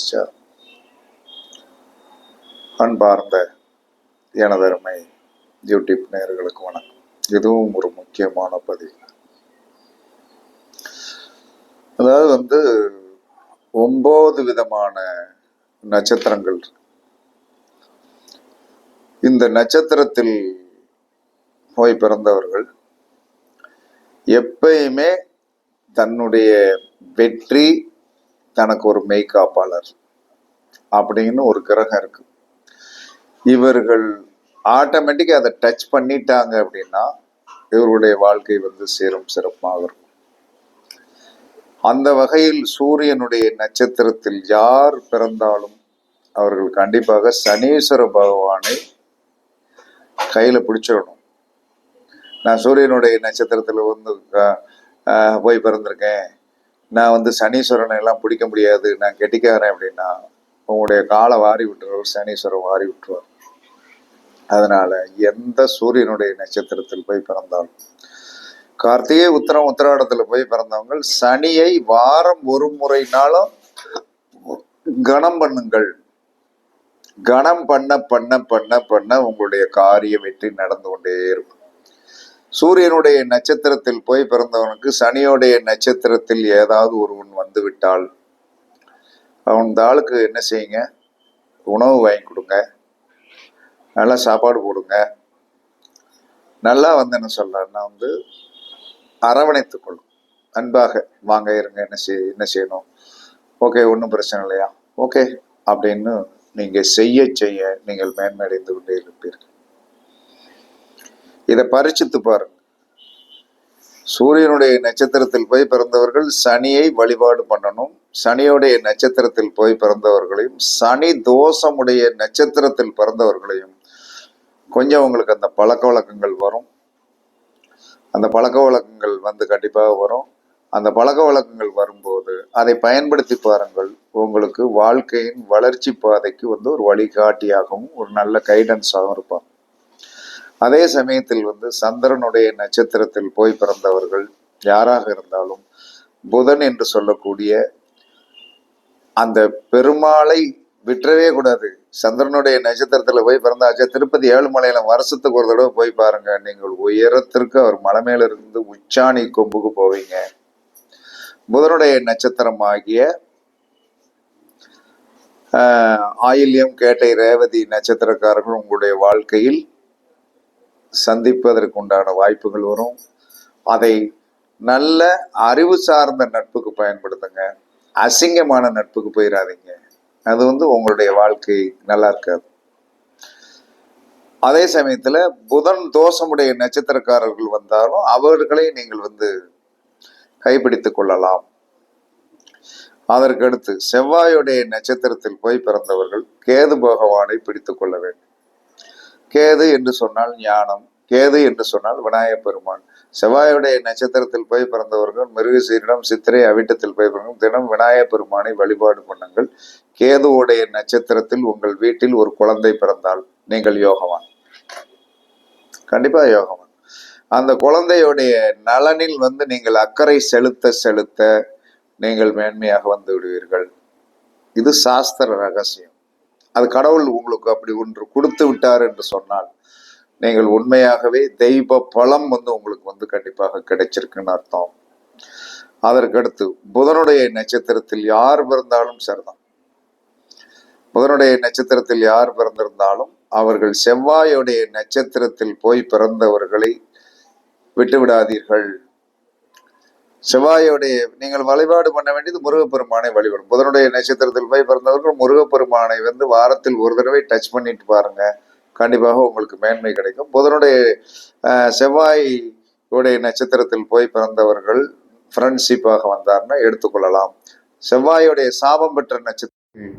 பிடிச்சிச்சா அன்பார்ந்த எனதருமை யூடியூப் நேயர்களுக்கு வணக்கம். இதுவும் ஒரு முக்கியமான பதிவு. அதாவது வந்து ஒன்பது விதமான நட்சத்திரங்கள் இந்த நட்சத்திரத்தில் போய் பிறந்தவர்கள் எப்பயுமே தன்னுடைய வெற்றி தனக்கு ஒரு மெய்காப்பாளர் அப்படின்னு ஒரு கிரகம் இருக்கு. இவர்கள் ஆட்டோமேட்டிக்காக அதை டச் பண்ணிட்டாங்க அப்படின்னா இவருடைய வாழ்க்கை வந்து சீரும் சிறப்பாக இருக்கும். அந்த வகையில் சூரியனுடைய நட்சத்திரத்தில் யார் பிறந்தாலும் அவர்கள் கண்டிப்பாக சனீஸ்வர பகவானை கையில் பிடிச்சிடணும். நான் சூரியனுடைய நட்சத்திரத்தில் வந்து போய் பிறந்திருக்கேன். நான் வந்து சனீஸ்வரனை எல்லாம் பிடிக்க முடியாது நான் கெட்டிக்காரன் அப்படின்னா உங்களுடைய காலை வாரி விட்டுருவார் சனீஸ்வரன் வாரி விட்டுருவார். அதனால எந்த சூரியனுடைய நட்சத்திரத்தில் போய் பிறந்தாலும் கார்த்திகை உத்தரம் உத்திராடத்துல போய் பிறந்தவங்க சனியை வாரம் ஒரு முறைனாலும் கணம் பண்ணுங்கள். கணம் பண்ண பண்ண பண்ண பண்ண உங்களுடைய காரிய வெற்றி நடந்து கொண்டே இருக்கும். சூரியனுடைய நட்சத்திரத்தில் போய் பிறந்தவனுக்கு சனியோடைய நட்சத்திரத்தில் ஏதாவது ஒருவன் வந்து விட்டால் அவன் இந்த ஆளுக்கு என்ன செய்யுங்க? உணவு வாங்கி கொடுங்க. நல்லா சாப்பாடு போடுங்க. நல்லா வந்து என்ன சொல்றேன்னா வந்து அரவணைத்துக் கொள்ளும். அன்பாக வாங்க இருங்க என்ன செய் என்ன செய்யணும்? ஓகே ஒன்றும் பிரச்சனை இல்லையா? ஓகே அப்படின்னு நீங்கள் செய்ய செய்ய நீங்கள் மேன்மையடைந்து கொண்டே இருப்பீர்கள். இதை பரிச்சித்து பாருங்க சூரியனுடைய நட்சத்திரத்தில் போய் பிறந்தவர்கள் சனியை வழிபாடு பண்ணணும். சனியுடைய நட்சத்திரத்தில் போய் பிறந்தவர்களையும் சனி தோஷமுடைய நட்சத்திரத்தில் பிறந்தவர்களையும் கொஞ்சம் உங்களுக்கு அந்த பழக்க வழக்கங்கள் வரும். அந்த பழக்க வழக்கங்கள் வந்து கண்டிப்பாக வரும். அந்த பழக்க வழக்கங்கள் வரும்போது அதை பயன்படுத்தி பாருங்கள். உங்களுக்கு வாழ்க்கையின் வளர்ச்சி பாதைக்கு வந்து ஒரு வழிகாட்டியாகவும் ஒரு நல்ல கைடன்ஸாகவும் இருப்பாங்க. அதே சமயத்தில் வந்து சந்திரனுடைய நட்சத்திரத்தில் போய் பிறந்தவர்கள் யாராக இருந்தாலும் புதன் என்று சொல்லக்கூடிய அந்த பெருமாளை விட்டுறவே கூடாது. சந்திரனுடைய நட்சத்திரத்தில் போய் பிறந்தாச்சு திருப்பதி ஏழுமலையில வருஷத்துக்கு ஒரு தடவை போய் பாருங்க. நீங்கள் உயரத்திற்கு அவர் மலை மேல இருந்து உச்சாணி கொம்புக்கு போவீங்க. புதனுடைய நட்சத்திரம் ஆகிய ஆயில்யம் கேட்டை ரேவதி நட்சத்திரக்காரர்கள் உங்களுடைய வாழ்க்கையில் சந்திப்பதற்கு உண்டான வாய்ப்புகள் வரும். அதை நல்ல அறிவு சார்ந்த நட்புக்கு பயன்படுத்துங்க. அசிங்கமான நட்புக்கு போயிடாதீங்க அது வந்து உங்களுடைய வாழ்க்கை நல்லா இருக்காது. அதே சமயத்தில் புதன் தோஷமுடைய நட்சத்திரக்காரர்கள் வந்தாலும் அவர்களை நீங்கள் வந்து கைப்பிடித்து கொள்ளலாம். அதற்கடுத்து செவ்வாயுடைய நட்சத்திரத்தில் போய் பிறந்தவர்கள் கேது பகவானை பிடித்து கொள்ள வேண்டும். கேது என்று சொன்னால் ஞானம் கேது என்று சொன்னால் விநாயகப் பெருமான். செவ்வாயுடைய நட்சத்திரத்தில் போய் பிறந்தவர்கள் மிருகசீரிடம் சித்திரை அவிட்டத்தில் போய் பிறந்தவர்கள் தினம் விநாயகப் பெருமானை வழிபாடு பண்ணுங்கள். கேதுவுடைய நட்சத்திரத்தில் உங்கள் வீட்டில் ஒரு குழந்தை பிறந்தால் நீங்கள் யோகவான். கண்டிப்பா யோகவான். அந்த குழந்தையுடைய நலனில் வந்து நீங்கள் அக்கறை செலுத்த செலுத்த நீங்கள் மேன்மையாக வந்து விடுவீர்கள். இது சாஸ்திர ரகசியம். அது கடவுள் உங்களுக்கு அப்படி ஒன்று கொடுத்து விட்டார் என்று சொன்னால் நீங்கள் உண்மையாகவே தெய்வ பலம் வந்து உங்களுக்கு வந்து கண்டிப்பாக கிடைச்சிருக்குன்னு அர்த்தம். அதற்கடுத்து புதனுடைய நட்சத்திரத்தில் யார் பிறந்தாலும் சரிதான். புதனுடைய நட்சத்திரத்தில் யார் பிறந்திருந்தாலும் அவர்கள் செவ்வாயுடைய நட்சத்திரத்தில் போய் பிறந்தவர்களை விட்டு விடாதீர்கள் செவ்வாயுடைய நீங்கள் வழிபாடு பண்ண வேண்டியது முருகப்பெருமானை வழிபடும். புதனுடைய நட்சத்திரத்தில் போய் பிறந்தவர்கள் முருகப்பெருமானை வந்து வாரத்தில் ஒரு தடவை டச் பண்ணிட்டு பாருங்க. கண்டிப்பாக உங்களுக்கு மேன்மை கிடைக்கும். புதனுடைய செவ்வாயுடைய செவ்வாய் உடைய நட்சத்திரத்தில் போய் பிறந்தவர்கள் ஃப்ரெண்ட்ஷிப்பாக வந்தார்னா எடுத்துக்கொள்ளலாம். செவ்வாயுடைய சாபம் பெற்ற நட்சத்திரம்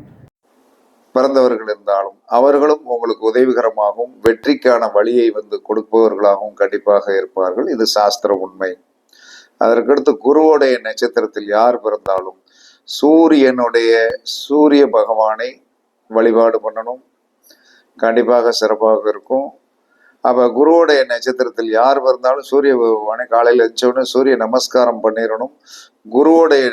பிறந்தவர்கள் இருந்தாலும் அவர்களும் உங்களுக்கு உதவிகரமாகவும் வெற்றிக்கான வழியை வந்து கொடுப்பவர்களாகவும் கண்டிப்பாக இருப்பார்கள். இது சாஸ்திர உண்மை. அதற்கடுத்து குருவோடைய நட்சத்திரத்தில் யார் பிறந்தாலும் சூரியனுடைய சூரிய பகவானை வழிபாடு பண்ணணும். கண்டிப்பாக சிறப்பாக இருக்கும். அப்ப குருவோடைய நட்சத்திரத்தில் யார் பிறந்தாலும் சூரிய பகவானை காலையில் எழுந்தவுடனே சூரிய நமஸ்காரம் பண்ணிடணும். குருவோடைய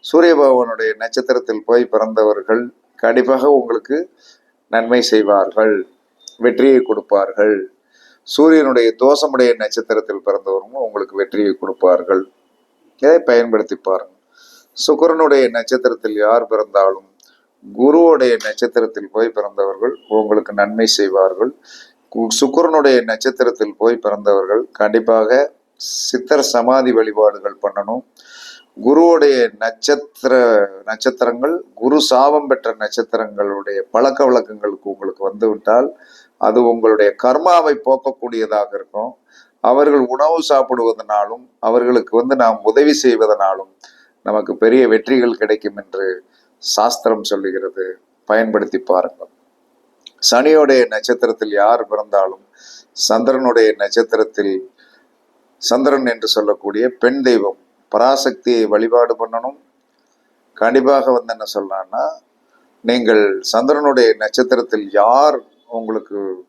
சூரிய பகவானுடைய நட்சத்திரத்தில் போய் பிறந்தவர்கள் கண்டிப்பாக உங்களுக்கு நன்மை செய்வார்கள். வெற்றியை கொடுப்பார்கள். சூரியனுடைய தோஷமுடைய நட்சத்திரத்தில் பிறந்தவரும் உங்களுக்கு வெற்றியை கொடுப்பார்கள். இதை பயன்படுத்தி பாருங்கள். சுக்கரனுடைய நட்சத்திரத்தில் யார் பிறந்தாலும் குருவுடைய நட்சத்திரத்தில் போய் பிறந்தவர்கள் உங்களுக்கு நன்மை செய்வார்கள். கு- நட்சத்திரத்தில் போய் பிறந்தவர்கள் கண்டிப்பாக சித்தர் சமாதி வழிபாடுகள் பண்ணணும். குருவுடைய நட்சத்திர நட்சத்திரங்கள் குரு சாபம் பெற்ற நட்சத்திரங்களுடைய பழக்க வழக்கங்களுக்கு உங்களுக்கு வந்துவிட்டால் அது உங்களுடைய கர்மாவை போக்கக்கூடியதாக இருக்கும். அவர்கள் உணவு சாப்பிடுவதனாலும் அவர்களுக்கு வந்து நாம் உதவி செய்வதனாலும் நமக்கு பெரிய வெற்றிகள் கிடைக்கும் என்று சாஸ்திரம் சொல்லுகிறது. பயன்படுத்தி பாருங்கள். சனியோடைய நட்சத்திரத்தில் யார் பிறந்தாலும் சந்திரனுடைய நட்சத்திரத்தில் சந்திரன் என்று சொல்லக்கூடிய பெண் தெய்வம் பராசக்தியை வழிபாடு பண்ணணும். கண்டிப்பாக வந்து என்ன சொல்லலாம்னா நீங்கள் சந்திரனுடைய நட்சத்திரத்தில் யார் உங்களுக்கு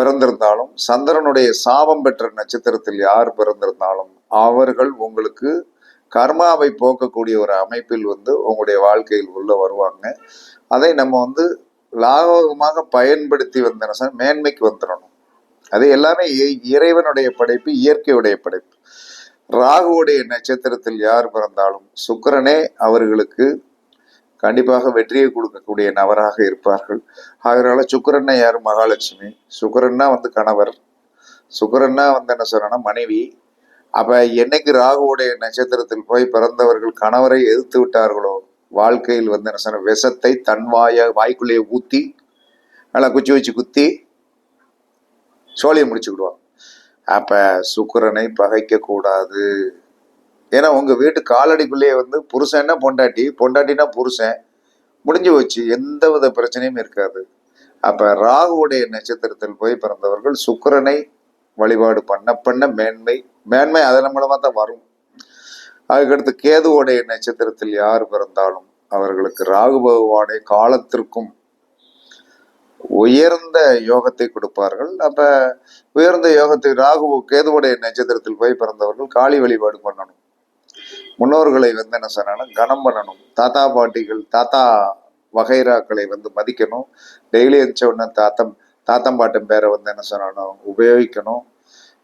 பிறந்திருந்தாலும் சந்திரனுடைய சாபம் பெற்ற நட்சத்திரத்தில் யார் பிறந்திருந்தாலும் அவர்கள் உங்களுக்கு கர்மாவை போக்கக்கூடிய ஒரு அமைப்பில் வந்து உங்களுடைய வாழ்க்கையில் உள்ள வருவாங்க. அதை நம்ம வந்து லாகவமாக பயன்படுத்தி வந்தன மேன்மைக்கு வந்துடணும். அது எல்லாமே இ- இறைவனுடைய படைப்பு இயற்கையுடைய படைப்பு. ராகுவுடைய நட்சத்திரத்தில் யார் பிறந்தாலும் சுக்கிரனே அவர்களுக்கு கண்டிப்பாக வெற்றியை கொடுக்கக்கூடிய நபராக இருப்பார்கள். அதனால சுக்கரன்னா யார்? மகாலட்சுமி. சுக்கரன்னா வந்து கணவர். சுக்கரன்னா வந்து என்ன சொல்றேன்னா மனைவி. அப்ப என்னைக்கு ராகுவுடைய நட்சத்திரத்தில் போய் பிறந்தவர்கள் கணவரை எதிர்த்து விட்டார்களோ வாழ்க்கையில் வந்து என்ன சொன்ன விஷத்தை தன் வாய வாய்க்குள்ளேயே ஊத்தி நல்லா குச்சி வச்சு குத்தி சோழியை முடிச்சுக்கிடுவான் அப்ப சுக்கிரனை பகைக்க கூடாது ஏன்னா உங்கள் வீட்டு காலடிக்குள்ளேயே வந்து புருஷன்னா பொண்டாட்டி பொண்டாட்டினா புருஷன். முடிஞ்சு வச்சு எந்த வித பிரச்சனையும் இருக்காது. அப்போ ராகுவுடைய நட்சத்திரத்தில் போய் பிறந்தவர்கள் சுக்கிரனை வழிபாடு பண்ண பண்ண மேன்மை மேன்மை அதன் மூலமாக தான் வரும். அதுக்கடுத்து கேதுவோடைய நட்சத்திரத்தில் யார் பிறந்தாலும் அவர்களுக்கு ராகு பகவானை காலத்திற்கும் உயர்ந்த யோகத்தை கொடுப்பார்கள். அப்ப உயர்ந்த யோகத்தை ராகு கேதுவுடைய நட்சத்திரத்தில் போய் பிறந்தவர்கள் காளி வழிபாடு பண்ணணும். முன்னோர்களை வந்து என்ன சொன்னாலும் கனம் பண்ணணும். தாத்தா பாட்டிகள் தாத்தா வகைராக்களை வந்து மதிக்கணும். டெய்லி எழுந்த உடனே தாத்தம் தாத்தம் பாட்டம் பேரை வந்து என்ன சொன்னாலும் உபயோகிக்கணும்.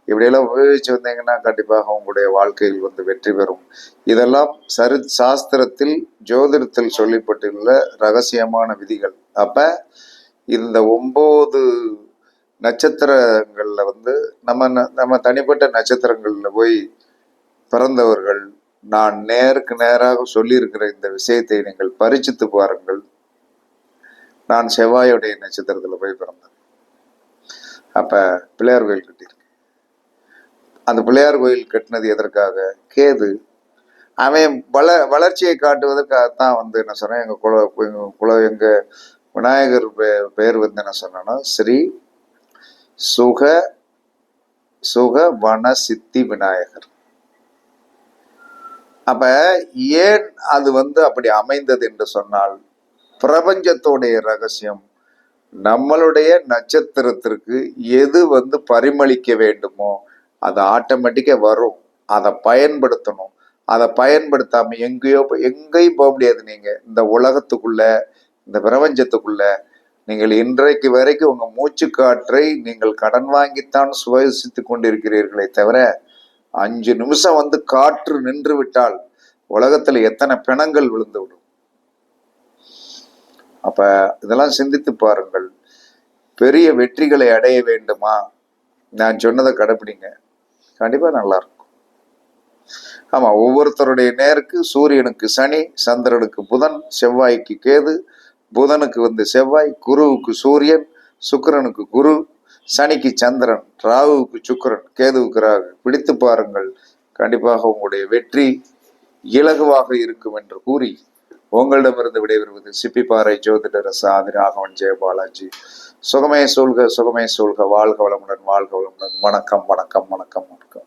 இப்படியெல்லாம் உபயோகிச்சு வந்தீங்கன்னா கண்டிப்பாக உங்களுடைய வாழ்க்கையில் வந்து வெற்றி பெறும். இதெல்லாம் சரி சாஸ்திரத்தில் ஜோதிடத்தில் சொல்லப்பட்டுள்ள ரகசியமான விதிகள். அப்ப இந்த ஒம்பது நட்சத்திரங்களில் வந்து நம்ம ந- நம்ம தனிப்பட்ட நட்சத்திரங்களில் போய் பிறந்தவர்கள் நான் நேருக்கு நேராக சொல்லியிருக்கிற இந்த விஷயத்தை நீங்கள் பரிச்சித்து பாருங்கள். நான் செவ்வாயுடைய நட்சத்திரத்தில் போய் பிறந்தேன். அப்போ பிள்ளையார் கோயில் கட்டியிருக்கேன் அந்த பிள்ளையார் கோயில் கட்டினது எதற்காக? கேது. அவன் வள வளர்ச்சியை காட்டுவதற்காகத்தான் வந்து என்ன சொன்னேன்? எங்கள் குல எங்கள் குல எங்கள் விநாயகர் பெ- பெயர் வந்து என்ன சொன்னோன்னா ஸ்ரீ சுக சுக வன சித்தி விநாயகர். அப்ப ஏன் அது வந்து அப்படி அமைந்தது என்று சொன்னால் பிரபஞ்சத்தோடைய ரகசியம் நம்மளுடைய நட்சத்திரத்திற்கு எது வந்து பரிமளிக்க வேண்டுமோ அது ஆட்டோமேட்டிக்கா வரும். அதை பயன்படுத்தணும். அதை பயன்படுத்தாம எங்கேயோ எங்கேயும் போக முடியாது நீங்க. இந்த உலகத்துக்குள்ள இந்த பிரபஞ்சத்துக்குள்ள நீங்கள் இன்றைக்கு வரைக்கும் உங்க மூச்சு காற்றை நீங்கள் கடன் வாங்கித்தான் சுவாசித்து கொண்டிருக்கிறீர்களே தவிர அஞ்சு நிமிஷம் வந்து காற்று நின்று விட்டால் உலகத்துல எத்தனை பிணங்கள் விழுந்து விடும்? அப்ப இதெல்லாம் சிந்தித்து பாருங்கள். பெரிய வெற்றிகளை அடைய வேண்டுமா? நான் சொன்னதை கடைப்பிடிங்க. கண்டிப்பா நல்லா இருக்கும். ஆமா ஒவ்வொருத்தருடைய நேருக்கு சூரியனுக்கு சனி சந்திரனுக்கு புதன் செவ்வாய்க்கு கேது புதனுக்கு வந்து செவ்வாய் குருவுக்கு சூரியன் சுக்கரனுக்கு குரு சனிக்கு சந்திரன் ராகுவுக்கு சுக்கரன் கேதுவுக்கு ராகு. பிடித்து பாருங்கள். கண்டிப்பாக உங்களுடைய வெற்றி இலகுவாக இருக்கும் என்று கூறி உங்களிடமிருந்து விடைபெறுவது சிப்பிப்பாறை ஜோதிடர் சாதி ராகவன் ஜெயபாலாஜி சுகமே சூழ்க சுகமே சூழ்க. வாழ்க வளமுடன் வாழ்க வளமுடன். வணக்கம் வணக்கம் வணக்கம் வணக்கம்.